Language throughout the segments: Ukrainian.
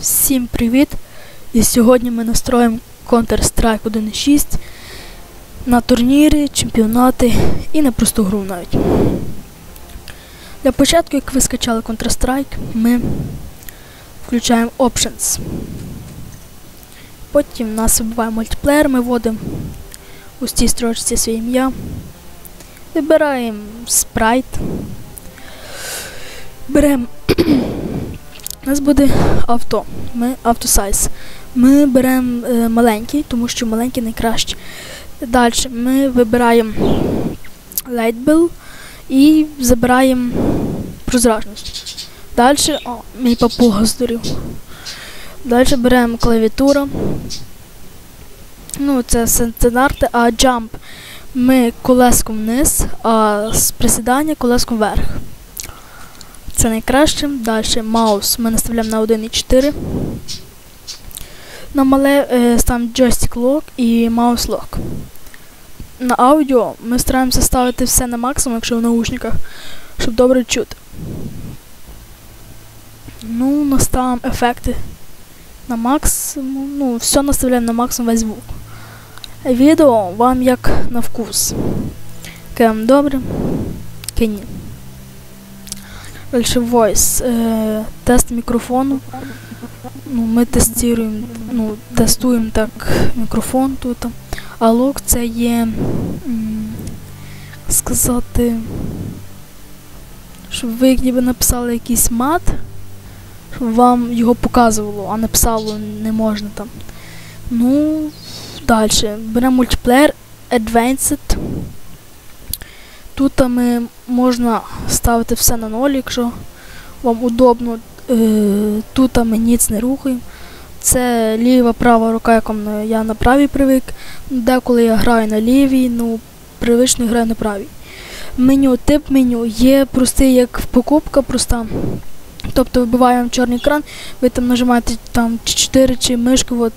Всім привіт! І сьогодні ми настроїмо Counter-Strike 1.6 на турніри, чемпіонати і на просту гру навіть. Для початку, як ви скачали Counter-Strike, ми включаємо Options. Потім нас вибиває мультиплеєр, ми вводимо у цій строчці своє ім'я. Вибираємо спрайт. Беремо у нас буде авто. Ми автосайз. Ми беремо е, маленький, тому що маленький найкраще. Далі ми вибираємо Lightbill і забираємо прозрачність. Далі, о, мій папуга здурів. Далі беремо клавіатуру. Ну, це стандарти, а jump ми колеском вниз, а з присідання колеском вверх. Це найкраще. Далі маус ми наставляємо на 1.4. На мале е, ставимо joystick lock і mouse lock. На аудіо ми стараємося ставити все на максимум, якщо в наушниках, щоб добре чути. Ну, наставимо ефекти на максимум. Ну, все наставляємо на максимум весь звук. Відео вам як на вкус. Кем добре, ні. Далі voice. Е, тест мікрофону. Ну, Ми тестуємо, ну, тестуємо так мікрофон тут. А лог це є м, сказати, щоб ви ніби написали якийсь мат, щоб вам його показувало, а написало не можна там. Ну, далі. Беремо мультиплеєр Advanced. Тут ми можна ставити все на ноль, якщо вам удобно. Е, тут ми ніц не рухаємо. Це ліва права рука, як я на правій привик. Деколи я граю на лівій, ну привично граю на правій. Меню, тип меню є простий, як покупка, проста. Тобто вибиваємо чорний екран, ви там нажимаєте там 4 чи мишки. От.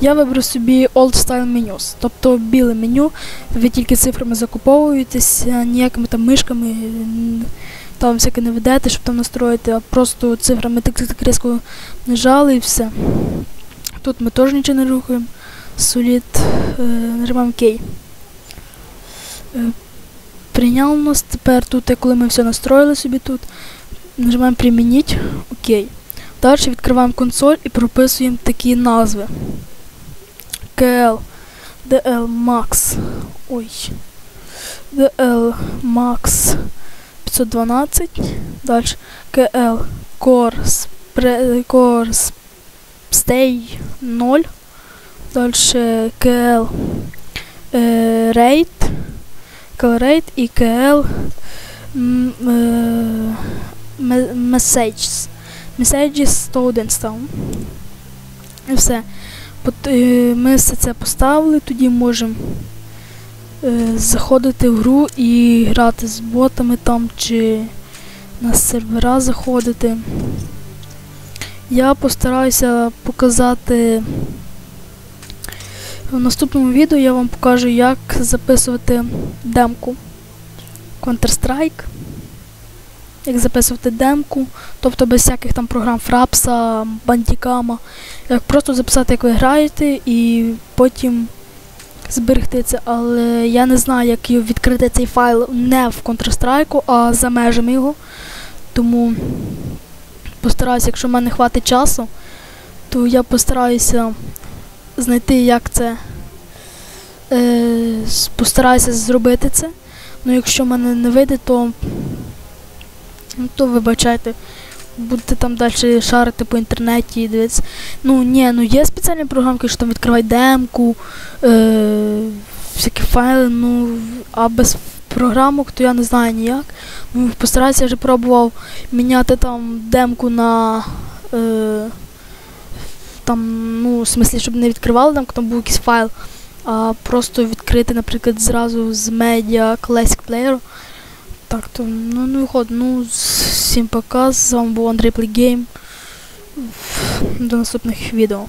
Я виберу собі Old Style Menus, тобто біле меню, ви тільки цифрами закуповуєтеся, ніякими там мишками там всяке не ведете, щоб там настроїти, а просто цифрами так різко нажали і все. Тут ми теж нічого не рухаємо. Solid, е, нажимаємо. Е, прийняв нас тепер тут, коли ми все настроїли собі тут. Нажимаємо примініть, окей. Далі відкриваємо консоль і прописуємо такі назви. KL, DL Max. Ой. DL Max 512. Далі KL Core, Core Stay 0. Далі KL Rate. KL Rate і KL е, Messages. Messages 101 став. І все. Ми все це поставили, тоді можемо е, заходити в гру і грати з ботами там чи на сервера заходити. Я постараюся показати в наступному відео я вам покажу, як записувати демку Counter-Strike як записувати демку, тобто без всяких там програм Фрапса, Бандікама. Як просто записати, як ви граєте, і потім зберегти це. Але я не знаю, як відкрити цей файл не в Counter-Strike, а за межами його. Тому постараюся, якщо в мене хватить часу, то я постараюся знайти, як це. Е, Постараюся зробити це. Ну, якщо в мене не вийде, то Ну то вибачайте, будете там далі шарити по інтернеті і дивитися. Ну ні, ну є спеціальні програмки, що там відкривають демку, е, всякі файли, ну, а без програмок, то я не знаю ніяк. Ну, Постараюся, я вже пробував міняти там демку на. Е, там, ну, в смислі, щоб не відкривали демку, там був якийсь файл, а просто відкрити, наприклад, зразу з Media Classic Player. Так, то ну ну ход, ну всім пока. З вами був Андрій Плейгейм. До наступних відео.